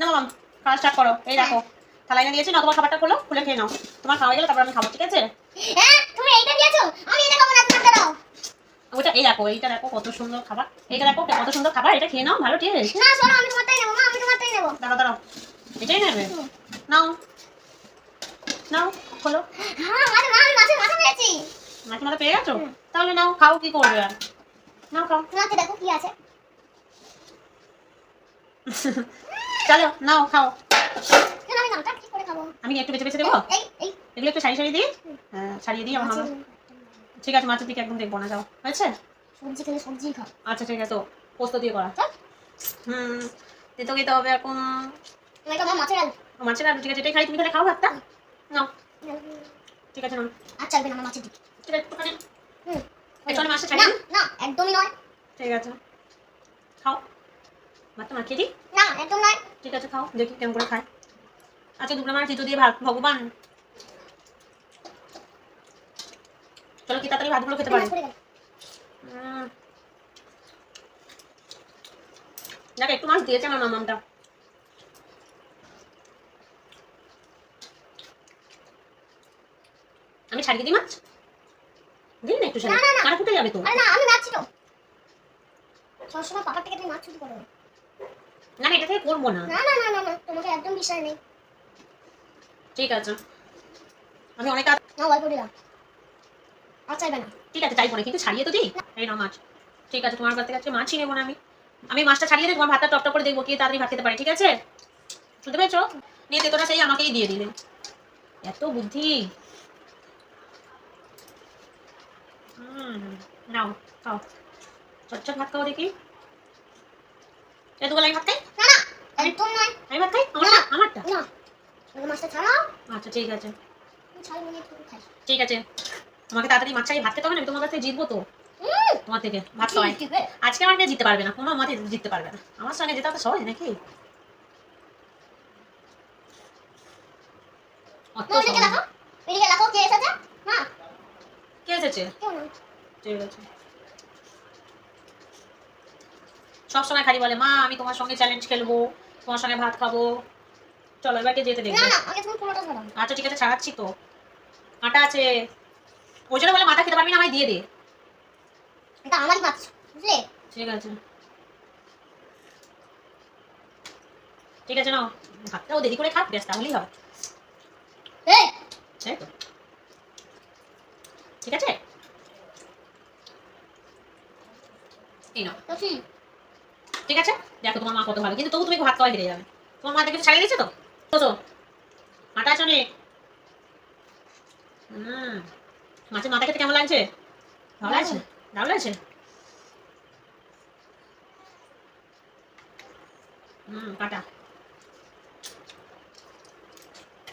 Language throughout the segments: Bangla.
না মাম খাওয়া স্টার্ট করো। এই দেখো থালায় এনে দিয়েছি না তোমার খাবারটা খোলো খুলে খেয়ে নাও। তোমার খাওয়া গেলে তারপর আমি খাব ঠিক আছে? হ্যাঁ তুমি এইটা দিয়েছ? আমি এটা খাব না তুমি দাও। ওইটা এই দেখো এইটা দেখো কত সুন্দর খাবার। এইটা দেখো কত সুন্দর খাবার এটা খেয়ে নাও ভালো টেস্ট না শোনো আমি তোমারটাই নেব মা আমি তোমারটাই নেব। দাঁড়াও দাঁড়াও এটাই নেবে? নাও নাও খোলো। হ্যাঁ মাঝে মা আমি মাছের মাথা পেয়েছি। মাছ মাথা পেয়ে গেছো? তাহলে নাও খাও কি করবে? আর নাও খাও। তোমাকে দেখো কি আছে। চলো নাও খাও। আমি একটু বেছে বেছে দেবো? এগুলো একটু সারি সারি দিই? হ্যাঁ, সারিয়ে দিই আমার ঠিক আছে মাছের দিকে একদম দেখব না যাও। হয়েছে? সবজি খেলে সবজি খাও। আচ্ছা ঠিক আছে পোস্ত দিয়ে করা। হুম দিতে খেতে হবে এখন। মাছের আলু। মাছের আলু ঠিক আছে এটাই খাই তুমি তাহলে খাও ভাতটা। নাও। ঠিক আছে নাও। আর চাইবে না মাছের দিকে। ঠিক আছে একটুখানি। হুম। মাছটা না না একদমই নয়। ঠিক আছে। খাও। ভাতটা মাখিয়ে দিই। না একদম নয়। ঠিক আছে খাও দেখি কেমন করে খায়। আচ্ছা দুপুরে আমার চিতো দিয়ে ভাত ভগবান। চলো কি তাড়াতাড়ি ভাতগুলো খেতে পারি। দেখ একটু মাছ দিয়েছে আমার মামামটা। আমি ছাড়িয়ে দিই মাছ? দিন না একটু না। ফুটে যাবে তো? না আমি মাছ ছিল সবসময় পাপার থেকে তুমি মাছ চুরি করো না না এটা থেকে করব না। না না না না তোমাকে একদম বিশ্বাস নেই। ঠিক আছে। আমি অনেক না অল্প দিলাম আর চাইবে না। ঠিক আছে চাইব না কিন্তু ছাড়িয়ে তো দিই? এই না মাছ। ঠিক আছে তোমার কাছ থেকে মাছই নেব না আমি। আমি মাছটা ছাড়িয়ে তোমার ভাতটা টপ টপ করে দেখব কে তাড়াতাড়ি ভাত খেতে পারে ঠিক আছে? শুনতে পেয়েছ? নিয়ে তেতোটা সেই আমাকেই দিয়ে দিলে। এত বুদ্ধি। হুম নাও খাও। চটচট ভাত খাও দেখি। দুগুলো আমি ভাত খাই? না না নয় আমি ভাত খাই আমারটা আমারটা? না। মাছটা ছাড়াও। আচ্ছা ঠিক আছে। তুমি ছাড়িয়ে নিয়ে তুমি খাই। ঠিক আছে। তোমাকে তাড়াতাড়ি মাছ চাই ভাত খেতে হবে না? আমি তোমার কাছে জিতবো তো। তোমার থেকে। ভাত খাওয়াই। আজকে আমার মেয়ে জিততে পারবে না। কোনো মতে জিততে পারবে না। আমার সঙ্গে যেতে তো সহজ নাকি? অত না ওদিকে সহজ। দেখো। এদিকে দেখো কে এসেছে? না কে এসেছে? কেউ না ঠিক আছে। সব সময় খালি বলে মা আমি তোমার সঙ্গে চ্যালেঞ্জ খেলব। তোমার সঙ্গে ভাত খাব। চলো এবারকে যেতে দেখব? না আগে তুমি পুরোটা ছাড়াও আচ্ছা ঠিক আছে ছাড়াচ্ছি তো। আটা আছে। ওই জন্য বলে মাথা খেতে পারবি না আমায় দিয়ে দে। এটা আমারই মাছ বুঝলে? ঠিক আছে। ঠিক আছে নাও। ভাতটাও দেরি করে খাক ব্যাস তাহলেই হবে। এই! তো। ঠিক আছে? এই নাও। তো কি ঠিক আছে? দেখো তোমার মা কত ভালো। কিন্তু তবু তুমি ভাত খাওয়া হেরে যাবে। তোমার মা কিছু ছাড়িয়ে দিচ্ছে তো? তো আটা আছে অনেক। হুম। মাছের মাথা খেতে কেমন লাগছে? ভালো লাগছে? ভালো লাগছে? হুম কাটা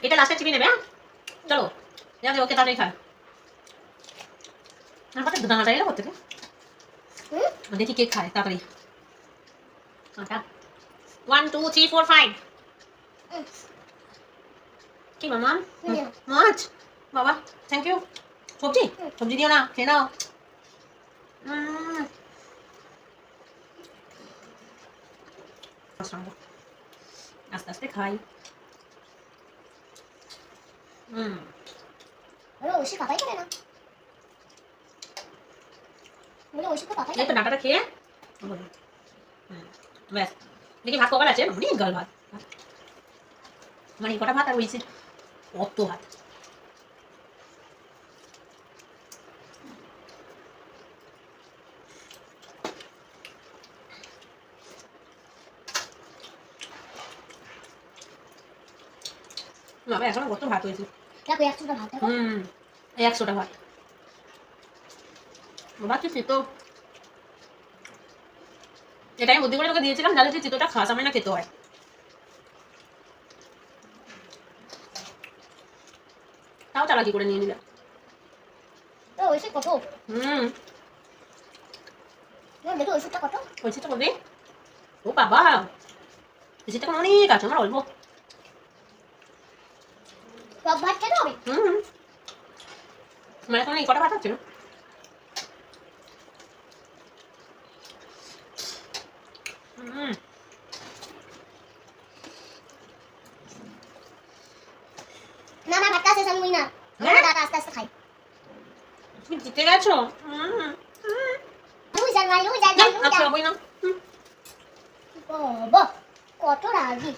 এটা লাস্টে চিনি নেবে হ্যাঁ? চলো। যাও ওকে তাড়াতাড়ি খায় আমার পাতে দানাটা এলো থেকে দেখি কে খায় তাড়াতাড়ি। One two three four five কি মামা মাছ বাবা থ্যাংক ইউ সবজি সবজি দিও না খেয়ে নাও আস্তে আস্তে খাই হুম ওষুধ পাতাই করে না ওষুধ পাতাই তো ডাটাটা খেয়ে। হুম, ব্যাস। দেখি ভাত কবার আছে? অনেক গাল ভাত। মানে কটা ভাত আর ওই অত ভাত। বাবা এখনও কত ভাত হয়েছে? দেখো একশোটা ভাত হুম একশোটা ভাত। বাবা তুই চিতো এটাই বুদ্ধি করে তোকে দিয়েছিলাম যাতে তুই চিতোটা খাস আমার না খেতে হয়। তাও চালাকি করে নিয়ে নিলে তো ওষুধ কত? হুম। তুমি দেখো ওষুধটা কত? হয়েছে তো বলবি ও বাবা অনেক আছে আমার অল্প। সব ভাত খেতে হবে হুম। মানে এখন এই কটা ভাত আছে। Mm-hmm. না না ভাতটা শেষ আমি হ্যাঁ? না। দাদা আস্তে আস্তে খাই। তুমি জিতে গেছো? Mm-hmm. লুজার না লুজার না আচ্ছা বই না। কত রাগি।